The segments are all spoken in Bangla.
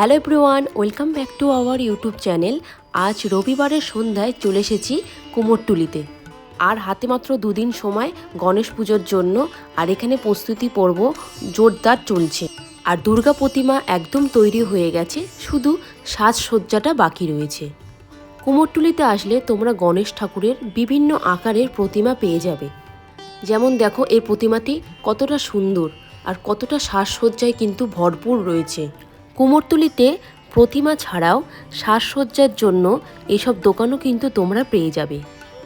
Hello everyone welcome back to our YouTube channel আজ রবিবারের সন্ধ্যায় চলে এসেছি কুমোরটুলিতে। আর হাতে মাত্র দুদিন সময় গণেশ পুজোর জন্য, আর এখানে প্রস্তুতি পর্ব জোরদার চলছে। আর দুর্গা প্রতিমা একদম তৈরি হয়ে গেছে, শুধু সাজসজ্জাটা বাকি রয়েছে। কুমোরটুলিতে আসলে তোমরা গণেশ ঠাকুরের বিভিন্ন আকারের প্রতিমা পেয়ে যাবে। যেমন দেখো, এই প্রতিমাটি কতটা সুন্দর, আর কতটা সাজসজ্জায় কিন্তু ভরপুর রয়েছে। কুমোরটুলিতে প্রতিমা ছাড়াও সাজসজ্জার জন্য এসব দোকানও কিন্তু তোমরা পেয়ে যাবে।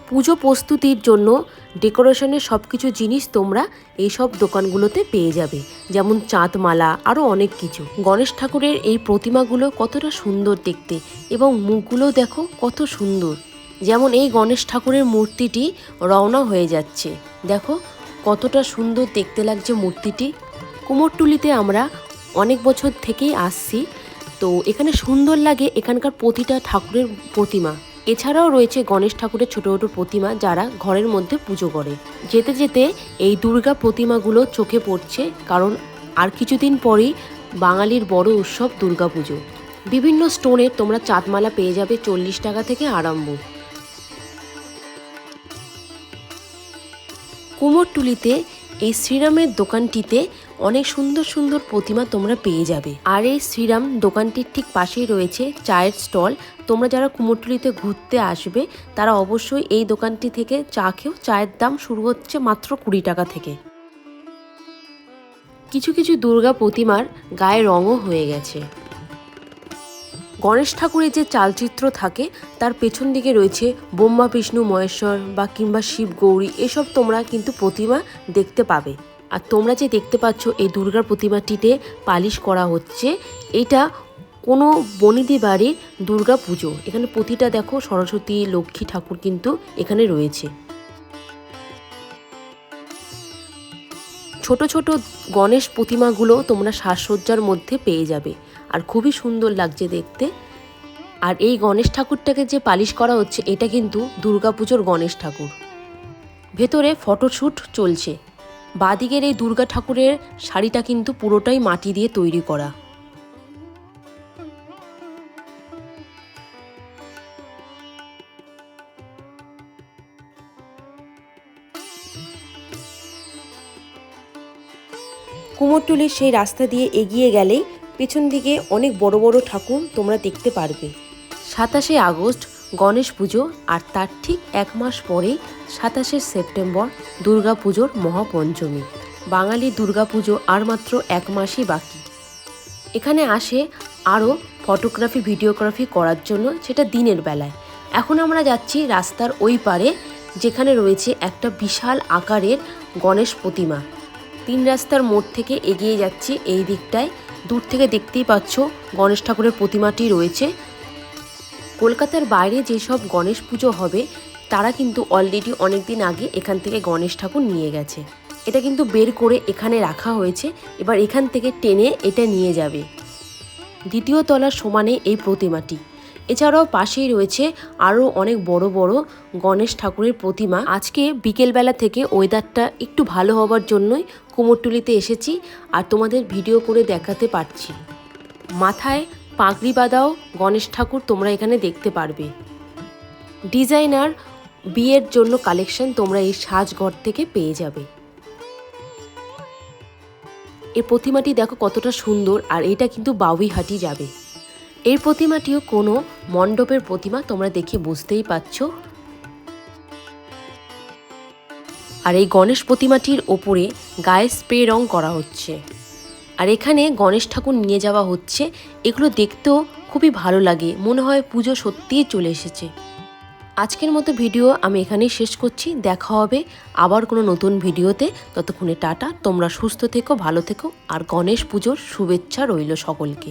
পুজো প্রস্তুতির জন্য, ডেকোরেশনের সব কিছু জিনিস তোমরা এইসব দোকানগুলোতে পেয়ে যাবে। যেমন চাঁদমালা আরও অনেক কিছু। গণেশ ঠাকুরের এই প্রতিমাগুলো কতটা সুন্দর দেখতে এবং মুখগুলো দেখো কত সুন্দর। যেমন এই গণেশ ঠাকুরের মূর্তিটি রওনা হয়ে যাচ্ছে। দেখো কতটা সুন্দর দেখতে লাগছে মূর্তিটি। কুমোরটুলিতে আমরা অনেক বছর থেকেই আসছি। তো এখানে সুন্দর লাগে এখানকার প্রতিটা ঠাকুরের প্রতিমা। এছাড়াও রয়েছে গণেশ ঠাকুরের ছোটো ছোটো প্রতিমা যারা ঘরের মধ্যে পুজো করে। যেতে যেতে এই দুর্গা প্রতিমাগুলো চোখে পড়ছে কারণ আর কিছুদিন পরেই বাঙালির বড় উৎসব দুর্গাপুজো বিভিন্ন স্টোনে তোমরা চাঁদমালা পেয়ে যাবে চল্লিশ টাকা থেকে আরম্ভ। কুমোরটুলিতে এই শ্রীরামের দোকানটিতে অনেক সুন্দর সুন্দর প্রতিমা তোমরা পেয়ে যাবে। আর এই শ্রীরাম দোকানটির ঠিক পাশেই রয়েছে চায়ের স্টল। তোমরা যারা কুমোরটুলিতে ঘুরতে আসবে, তারা অবশ্যই এই দোকানটি থেকে চা খেয়েও চায়ের দাম শুরু হচ্ছে মাত্র কুড়ি টাকা থেকে। কিছু কিছু দুর্গা প্রতিমার গায়ে রঙও হয়ে গেছে। গণেশ ঠাকুরের যে চালচিত্র থাকে, তার পেছন দিকে রয়েছে ব্রহ্মা, বিষ্ণু, মহেশ্বর বা কিংবা শিব, গৌরী, এসব তোমরা কিন্তু প্রতিমা দেখতে পাবে। আর তোমরা যে দেখতে পাচ্ছ এই দুর্গার প্রতিমাটিতে পালিশ করা হচ্ছে, এটা কোনো বনিদি বাড়ির দুর্গা পুজো। এখানে প্রতিটা দেখো সরস্বতী, লক্ষ্মী ঠাকুর কিন্তু এখানে রয়েছে। ছোট ছোট গণেশ প্রতিমাগুলো তোমরা সাজসজ্জার মধ্যে পেয়ে যাবে। আর খুবই সুন্দর লাগছে দেখতে। আর এই গণেশ ঠাকুরটাকে যে পালিশ করা হচ্ছে, এটা কিন্তু দুর্গাপুজোর গণেশ ঠাকুর। ভেতরে ফটোশ্যুট চলছে। বাদিকের এই দুর্গা ঠাকুরের শাড়িটা কিন্তু পুরোটাই মাটি দিয়ে তৈরি করা। কুমোরটুলির সেই রাস্তা দিয়ে এগিয়ে গেলেই পেছন দিকে অনেক বড় বড় ঠাকুর তোমরা দেখতে পারবে। সাতাশে আগস্ট গণেশ পুজো আর তার ঠিক এক মাস পরেই সাতাশে সেপ্টেম্বর দুর্গা পুজোর মহাপঞ্চমী। বাঙালি দুর্গা পুজো আর মাত্র এক মাসই বাকি। এখানে আসে আরও ফটোগ্রাফি, ভিডিওগ্রাফি করার জন্য, সেটা দিনের বেলায়। এখন আমরা যাচ্ছি রাস্তার ওই পারে, যেখানে রয়েছে একটা বিশাল আকারের গণেশ প্রতিমা। তিন রাস্তার মোড় থেকে এগিয়ে যাচ্ছি, এই দিকটায়। দূর থেকে দেখতেই পাচ্ছ গণেশ ঠাকুরের প্রতিমাটি রয়েছে। কলকাতার বাইরে যেসব গণেশ পুজো হবে, তারা কিন্তু অলরেডি অনেক দিন আগে এখান থেকে গণেশ ঠাকুর নিয়ে গেছে। এটা কিন্তু বের করে এখানে রাখা হয়েছে, এবার এখান থেকে টেনে এটা নিয়ে যাবে। দ্বিতীয় তলার সমানে এই প্রতিমাটি। এছাড়াও পাশেই রয়েছে আরও অনেক বড় বড় গণেশ ঠাকুরের প্রতিমা। আজকে বিকেলবেলা থেকে ওয়েদারটা একটু ভালো হওয়ার জন্যই কুমোরটুলিতে এসেছি, আর তোমাদের ভিডিও করে দেখাতে পারছি। মাথায় পাগড়ি বাঁধাও, গণেশ ঠাকুর তোমরা এখানে দেখতে পারবে। ডিজাইনার বিয়ের জন্য কালেকশন তোমরা এই সাজঘর থেকে পেয়ে যাবে। এই প্রতিমাটি দেখো কতটা সুন্দর, আর এটা কিন্তু বাউইহাটি যাবে। এর প্রতিমাটিও কোনো মণ্ডপের প্রতিমা তোমরা দেখে বুঝতেই পারছ। আর এই গণেশ প্রতিমাটির ওপরে গায়ে স্প্রে রং করা হচ্ছে। আর এখানে গণেশ ঠাকুর নিয়ে যাওয়া হচ্ছে। এগুলো দেখতেও খুবই ভালো লাগে। মনে হয় পুজো সত্যিই চলে এসেছে। আজকের মতো ভিডিও আমি এখানেই শেষ করছি। দেখা হবে আবার কোনো নতুন ভিডিওতে। ততক্ষণে টাটা। তোমরা সুস্থ থেকো, ভালো থেকো। আর গণেশ পুজোর শুভেচ্ছা রইল সকলকে।